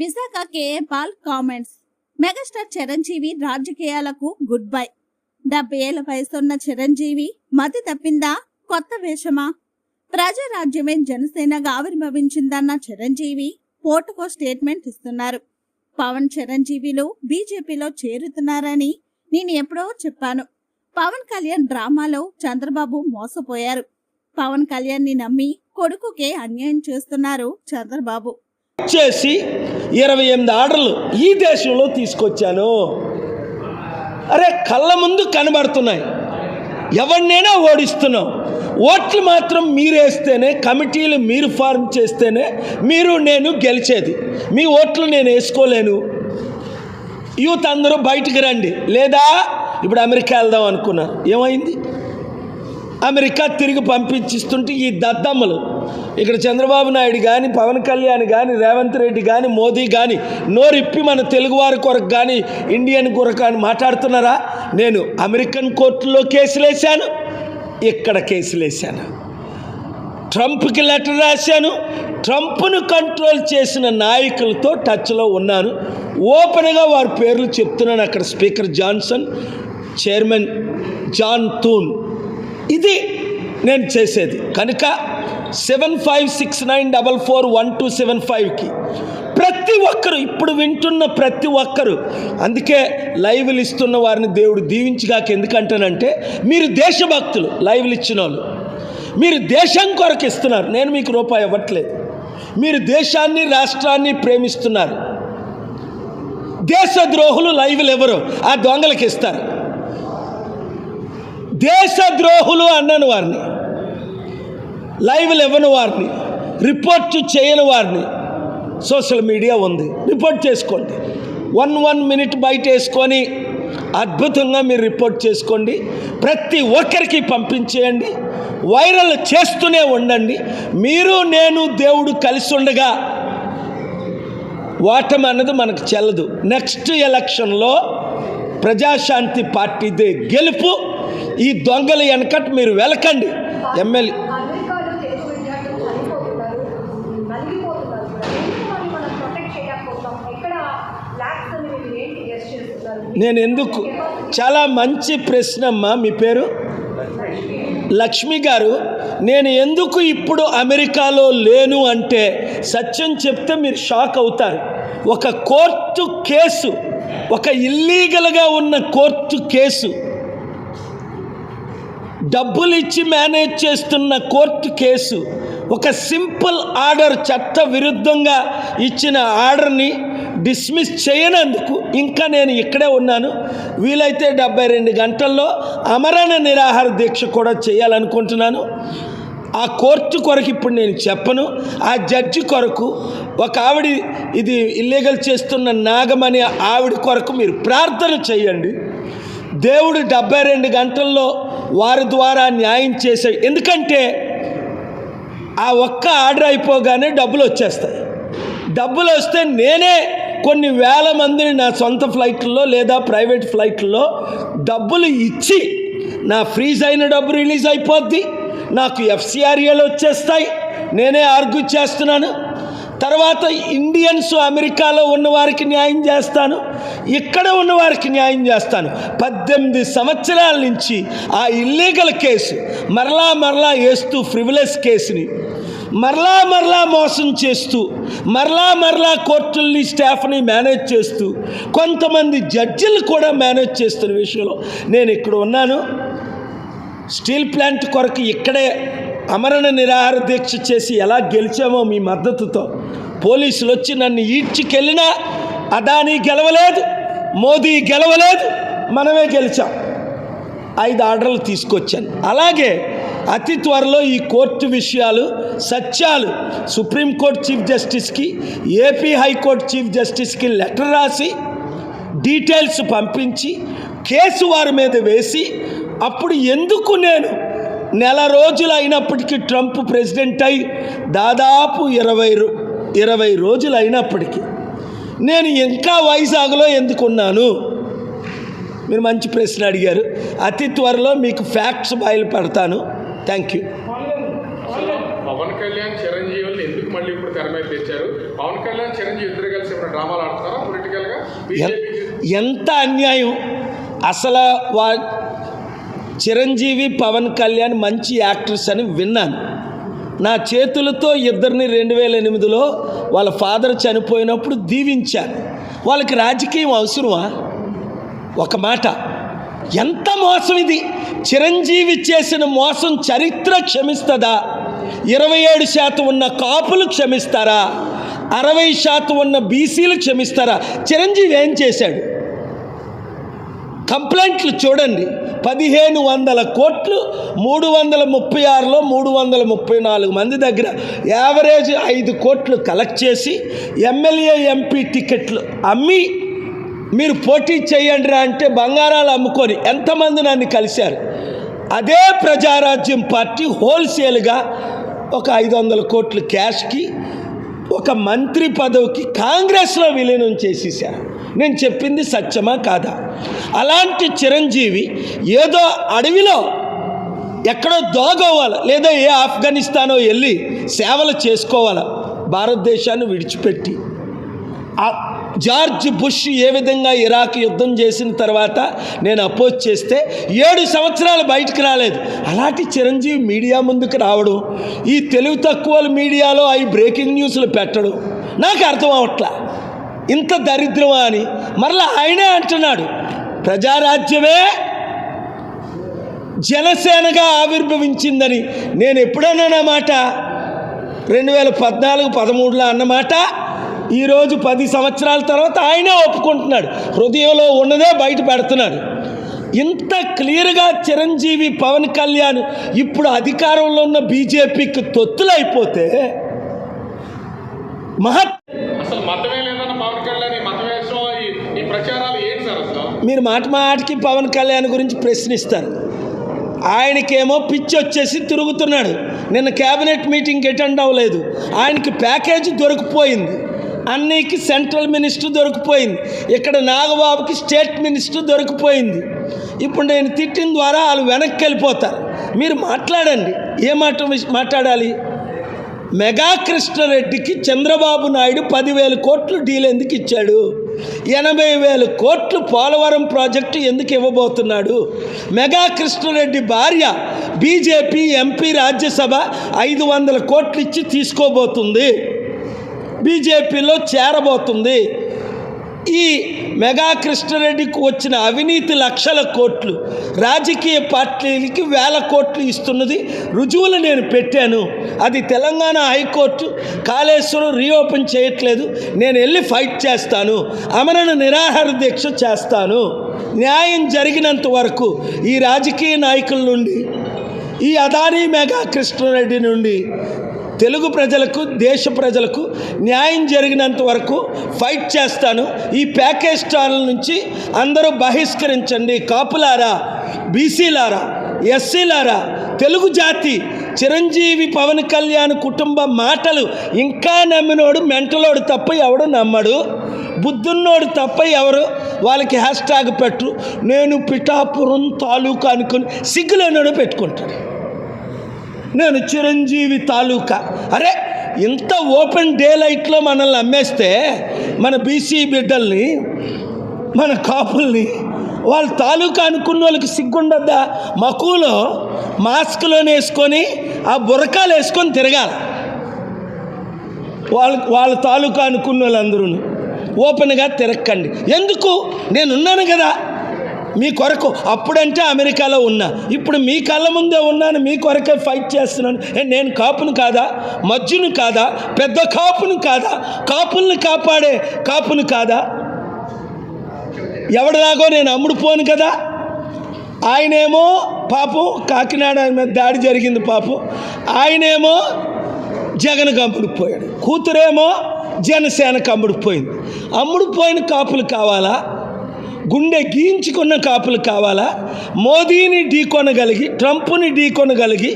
Visakha KA Paul comments. Megastar Chiranjeevi రాజకీయాలకు good bye. డెబ్బై ఏళ్ళ వయసున్న చిరంజీవి మతి తప్పిందా? కొత్త వేషమా? ప్రజారాజ్యమే జనసేనగా ఆవిర్భవించిందన్న చిరంజీవి పోటుకో స్టేట్మెంట్ ఇస్తున్నారు. పవన్ చిరంజీవిలు బీజేపీలో చేరుతున్నారని నేను ఎప్పుడో చెప్పాను. పవన్ కళ్యాణ్ డ్రామాలో చంద్రబాబు మోసపోయారు. పవన్ కళ్యాణ్ని నమ్మి కొడుకుకే అన్యాయం చేస్తున్నారు చంద్రబాబు. చేసి ఇరవై ఎనిమిది ఆర్డర్లు ఈ దేశంలో తీసుకొచ్చాను. అరే కళ్ళ ముందు కనబడుతున్నాయి. ఎవరినైనా ఓడిస్తున్నాం. ఓట్లు మాత్రం మీరేస్తేనే కమిటీలు మీరు ఫార్మ్ చేస్తేనే మీరు నేను గెలిచేది. మీ ఓట్లు నేను వేసుకోలేను. యూత్ అందరూ బయటికి రండి. లేదా ఇప్పుడు అమెరికా వెళ్దాం అనుకున్నా. ఏమైంది? అమెరికా తిరిగి పంపించిస్తుంటే ఈ దద్దమ్మలు ఇక్కడ చంద్రబాబు నాయుడు కానీ పవన్ కళ్యాణ్ కానీ రేవంత్ రెడ్డి కానీ మోదీ కానీ నోరిప్పి మన తెలుగువారి కొరకు కానీ ఇండియన్ కొరకు కానీ మాట్లాడుతున్నారా? నేను అమెరికన్ కోర్టులో కేసులు వేశాను ఇక్కడ కేసులేశాను ట్రంప్కి లెటర్ రాశాను ట్రంప్ను కంట్రోల్ చేసిన నాయకులతో టచ్లో ఉన్నాను. ఓపెన్గా వారి పేర్లు చెప్తున్నాను అక్కడ స్పీకర్ జాన్సన్ చైర్మన్ జాన్ తూన్. ఇది నేను చేసేది. కనుక seven five six nine double four one two seven ఫైవ్కి ప్రతి ఒక్కరు ఇప్పుడు వింటున్న ప్రతి ఒక్కరు అందుకే లైవ్లు ఇస్తున్న వారిని దేవుడు దీవించగాక ఎందుకంటానంటే మీరు దేశభక్తులు లైవ్లు ఇచ్చిన వాళ్ళు మీరు దేశం కొరకు ఇస్తున్నారు నేను మీకు రూపాయి ఇవ్వట్లేదు. మీరు దేశాన్ని రాష్ట్రాన్ని ప్రేమిస్తున్నారు. దేశద్రోహులు లైవ్లు ఎవరు? ఆ దొంగలకి ఇస్తారు. దేశద్రోహులు అన్నాను వారిని. లైవ్లు ఇవ్వని వారిని రిపోర్ట్ చేయని వారిని సోషల్ మీడియా ఉంది. రిపోర్ట్ చేసుకోండి. వన్ వన్ మినిట్ బయట వేసుకొని అద్భుతంగా మీరు రిపోర్ట్ చేసుకోండి. ప్రతి ఒక్కరికి పంపించేయండి. వైరల్ చేస్తూనే ఉండండి. మీరు నేను దేవుడు కలిసి ఉండగా ఓటమి అన్నది మనకు చెల్లదు. నెక్స్ట్ ఎలక్షన్లో ప్రజాశాంతి పార్టీదే గెలుపు. ఈ దొంగల వెనకట్ మీరు వెలకండి ఎమ్మెల్యే అమెరికాలో తెలుగు విద్యార్థులు చనిపోతున్నారు నలిగిపోతున్నారు కూడా. ఎందుకు మరి మనం ప్రొటెక్ట్ చేయకపోతాం ఎక్కడ ల్యాక్స్ అని మీరు ఏంటి గెస్ట్ చేస్తున్నారు నేను ఎందుకు చాలా మంచి ప్రశ్నమ్మ మీ పేరు? లక్ష్మి గారు నేను ఎందుకు ఇప్పుడు అమెరికాలో లేను అంటే సత్యం చెప్తే మీరు షాక్ అవుతారు. ఒక కోర్టు కేసు ఒక ఇల్లీగల్గా ఉన్న కోర్టు కేసు డబ్బులు ఇచ్చి మేనేజ్ చేస్తున్న కోర్టు కేసు ఒక సింపుల్ ఆర్డర్ చట్ట విరుద్ధంగా ఇచ్చిన ఆర్డర్ని డిస్మిస్ చేయనందుకు ఇంకా నేను ఇక్కడే ఉన్నాను. వీలైతే డెబ్బై రెండు గంటల్లో అమరణ నిరాహార దీక్ష కూడా చేయాలనుకుంటున్నాను. ఆ కోర్టు కొరకు ఇప్పుడు నేను చెప్పను. ఆ జడ్జి కొరకు ఒక ఆవిడ ఇది ఇల్లీగల్ చేస్తున్న నాగమని ఆవిడ కొరకు మీరు ప్రార్థన చేయండి. దేవుడు డెబ్బై రెండు గంటల్లో వారి ద్వారా న్యాయం చేసే ఎందుకంటే ఆ ఒక్క ఆర్డర్ అయిపోగానే డబ్బులు వచ్చేస్తాయి. డబ్బులు వస్తే నేనే కొన్ని వేల మందిని నా సొంత ఫ్లైట్లో లేదా ప్రైవేట్ ఫ్లైట్లో డబ్బులు ఇచ్చి నా ఫ్రీజ్ అయిన డబ్బు రిలీజ్ అయిపోద్ది. నాకు ఎఫ్సిఆర్ఏలు వచ్చేస్తాయి. నేనే ఆర్గ్యూ చేస్తున్నాను. తర్వాత ఇండియన్స్ అమెరికాలో ఉన్న వారికి న్యాయం చేస్తాను. ఇక్కడ ఉన్న వారికి న్యాయం చేస్తాను. పద్దెనిమిది సంవత్సరాల నుంచి ఆ ఇల్లీగల్ కేసు మరలా మరలా వేస్తూ ఫ్రివిలెస్ కేసుని మరలా మరలా మోసం చేస్తూ మరలా మరలా కోర్టుల్ని స్టాఫ్ని మేనేజ్ చేస్తూ కొంతమంది జడ్జిలు కూడా మేనేజ్ చేస్తున్న విషయంలో నేను ఇక్కడ ఉన్నాను. స్టీల్ ప్లాంట్ కొరకు ఇక్కడే అమరణ నిరాహార దీక్ష చేసి ఎలా గెలిచామో మీ మద్దతుతో పోలీసులు వచ్చి నన్ను ఈడ్చికెళ్ళినా అదానీ గెలవలేదు మోదీ గెలవలేదు మనమే గెలిచాం. ఐదు ఆర్డర్లు తీసుకొచ్చాను. అలాగే అతి త్వరలో ఈ కోర్టు విషయాలు సత్యాలు సుప్రీంకోర్టు చీఫ్ జస్టిస్కి ఏపీ హైకోర్టు చీఫ్ జస్టిస్కి లెటర్ రాసి డీటెయిల్స్ పంపించి కేసు వారి మీద వేసి అప్పుడు ఎందుకు నేను నెల రోజులు అయినప్పటికీ ట్రంప్ ప్రెసిడెంట్ అయి దాదాపు ఇరవై ఇరవై రోజులు అయినప్పటికీ నేను ఇంకా వైజాగ్లో ఎందుకున్నాను? మీరు మంచి ప్రశ్న అడిగారు. అతి త్వరలో మీకు facts బయలుపెడతాను. Thank you. Pawan Kalyan చిరంజీవులు ఎందుకు మళ్ళీ ఇప్పుడు తెర మీద తెచ్చారు? పవన్ కళ్యాణ్ చిరంజీవి ఇద్దరు కలిసి ఏమైనా డ్రామాలు ఆడుతున్నారా పొలిటికల్గా ఎన్- బీజేపీ ఎంత అన్యాయం. అసలు వా చిరంజీవి పవన్ కళ్యాణ్ మంచి యాక్టర్స్ అని విన్నాను. నా చేతులతో ఇద్దరిని రెండు వేల ఎనిమిదిలో వాళ్ళ ఫాదర్ చనిపోయినప్పుడు దీవించాను. వాళ్ళకి రాజకీయం అవసరమా? ఒక మాట. ఎంత మోసం ఇది? చిరంజీవి చేసిన మోసం చరిత్ర క్షమిస్తుందా? ఇరవై ఏడు శాతం ఉన్న కాపులు క్షమిస్తారా? అరవై శాతం ఉన్న బీసీలు క్షమిస్తారా? చిరంజీవి ఏం చేశాడు? కంప్లైంట్లు చూడండి. పదిహేను వందల కోట్లు మూడు వందల ముప్పై ఆరులో మూడు వందల ముప్పై నాలుగు మంది దగ్గర యావరేజ్ ఐదు కోట్లు కలెక్ట్ చేసి ఎమ్మెల్యే ఎంపీ టికెట్లు అమ్మి మీరు పోటీ చేయండి రా అంటే బంగారాలు అమ్ముకొని ఎంతమంది నన్ను కలిశారు? అదే ప్రజారాజ్యం పార్టీ హోల్సేల్గా ఒక ఐదు వందల కోట్లు క్యాష్కి ఒక మంత్రి పదవికి కాంగ్రెస్లో విలీనం చేసేసారు నేను చెప్పింది సత్యమా కాదా? అలాంటి చిరంజీవి ఏదో అడవిలో ఎక్కడో దోగోవాలి లేదా ఏ ఆఫ్ఘనిస్తానో వెళ్ళి సేవలు చేసుకోవాలి? భారతదేశాన్ని విడిచిపెట్టి. ఆ జార్జ్ బుష్ ఏ విధంగా ఇరాక్ యుద్ధం చేసిన తర్వాత నేను అపోజ్ చేస్తే ఏడు సంవత్సరాలు బయటకు రాలేదు. అలాంటి చిరంజీవి మీడియా ముందుకు రావడం. ఈ తెలివి తక్కువ మీడియాలో అవి బ్రేకింగ్ న్యూస్లు పెట్టడం. నాకు అర్థం అవట్లా ఇంత దరిద్రమా అని మరలా ఆయనే అంటున్నాడు. ప్రజారాజ్యమే జనసేనగా ఆవిర్భవించిందని నేను ఎప్పుడన్నా మాట? రెండు వేల పద్నాలుగు పదమూడులో అన్నమాట ఈరోజు పది సంవత్సరాల తర్వాత ఆయనే ఒప్పుకుంటున్నాడు. హృదయంలో ఉన్నదే బయట పెడుతున్నాడు. ఇంత క్లియర్గా చిరంజీవి పవన్ కళ్యాణ్ ఇప్పుడు అధికారంలో ఉన్న బీజేపీకి తొత్తులైపోతే మహత్ అసలు మతమే లేదు. మీరు మాట మాటకి పవన్ కళ్యాణ్ గురించి ప్రశ్నిస్తారు. ఆయనకేమో పిచ్చి వచ్చేసి తిరుగుతున్నాడు. నిన్న క్యాబినెట్ మీటింగ్కి అటెండ్ అవ్వలేదు. ఆయనకి ప్యాకేజీ దొరికిపోయింది. అన్నీకి సెంట్రల్ మినిస్టర్ దొరికిపోయింది. ఇక్కడ నాగబాబుకి స్టేట్ మినిస్టర్ దొరికిపోయింది. ఇప్పుడు నేను తిట్టిన ద్వారా వాళ్ళు వెనక్కి వెళ్ళిపోతారు. మీరు మాట్లాడండి. ఏ మాట మాట్లాడాలి? మెగా కృష్ణారెడ్డికి చంద్రబాబు నాయుడు పదివేల కోట్లు డీల్ ఎందుకు ఇచ్చాడు? ఎనభై వేల కోట్లు పోలవరం ప్రాజెక్టు ఎందుకు ఇవ్వబోతున్నాడు? మెగా కృష్ణారెడ్డి భార్య బీజేపీ ఎంపీ రాజ్యసభ ఐదు వందల కోట్లు ఇచ్చి తీసుకోబోతుంది. బీజేపీలో చేరబోతుంది. ఈ మెగా కృష్ణారెడ్డికి వచ్చిన అవినీతి లక్షల కోట్లు రాజకీయ పార్టీలకి వేల కోట్లు ఇస్తున్నది రుజువులు నేను పెట్టాను. అది తెలంగాణ హైకోర్టు కాళేశ్వరం రీఓపెన్ చేయట్లేదు. నేను వెళ్ళి ఫైట్ చేస్తాను. అమరణ నిరాహార దీక్ష చేస్తాను. న్యాయం జరిగినంత వరకు ఈ రాజకీయ నాయకుల నుండి ఈ అదానీ మెగా కృష్ణారెడ్డి నుండి తెలుగు ప్రజలకు దేశ ప్రజలకు న్యాయం జరిగినంత వరకు ఫైట్ చేస్తాను. ఈ ప్యాకేజ్ స్టార్ల నుంచి అందరూ బహిష్కరించండి. కాపులారా బీసీలారా ఎస్సీలారా తెలుగు జాతి చిరంజీవి పవన్ కళ్యాణ్ కుటుంబ మాటలు ఇంకా నమ్మినోడు మెంటలోడు తప్ప ఎవడు నమ్మడు. బుద్ధున్నోడు తప్ప ఎవరు వాళ్ళకి హ్యాష్ ట్యాగ్ పెట్టు నేను పిఠాపురం తాలూకా అనుకుని సిగ్గులోనోడు పెట్టుకుంటాడు. నేను చిరంజీవి తాలూకా. అరే ఇంత ఓపెన్ డే లైట్లో మనల్ని అమ్మేస్తే మన బీసీ బిడ్డల్ని మన కాపుల్ని వాళ్ళ తాలూకా అనుకున్న వాళ్ళకి సిగ్గుండద్దా? మకులో మాస్క్లోనే వేసుకొని ఆ బురకాలు వేసుకొని తిరగాలి. వాళ్ళ వాళ్ళ తాలూకా అనుకున్న వాళ్ళందరూ ఓపెన్గా తిరక్కండి. ఎందుకు? నేనున్నాను కదా. మీ కొరకు అప్పుడంటే అమెరికాలో ఉన్నా. ఇప్పుడు మీ కళ్ళ ముందే ఉన్నాను మీ కొరకే ఫైట్ చేస్తున్నాను. ఏ, నేను కాపును కాదా? మజ్జును కాదా? పెద్ద కాపును కాదా? కాపుల్ని కాపాడే కాపును కాదా? ఎవడలాగో నేను అమ్ముడుపోను కదా? ఆయనేమో పాపం కాకినాడ మీద దాడి జరిగింది పాపం. ఆయనేమో జగన్ అమ్ముడుపోయాడు కూతురేమో జనసేన అమ్ముడుపోయింది అమ్ముడుపోయిన కాపులు కావాలా? గుండె గీయించుకున్న కాపులు కావాలా? మోదీని ఢీకొనగలిగి ట్రంప్ని ఢీకొనగలిగి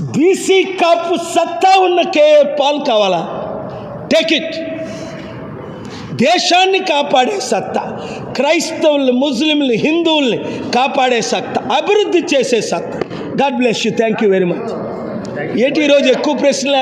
బీసీ కాపు సత్తా ఉన్న కేఏ పాల్ కావాలా? టేక్ ఇట్ దేశాన్ని కాపాడే సత్తా క్రైస్తవుల్ని ముస్లింలు హిందువుల్ని కాపాడే సత్తా అభివృద్ధి చేసే సత్తా. God bless you thank you very much ఏంటి ఈరోజు ఎక్కువ ప్రశ్నలు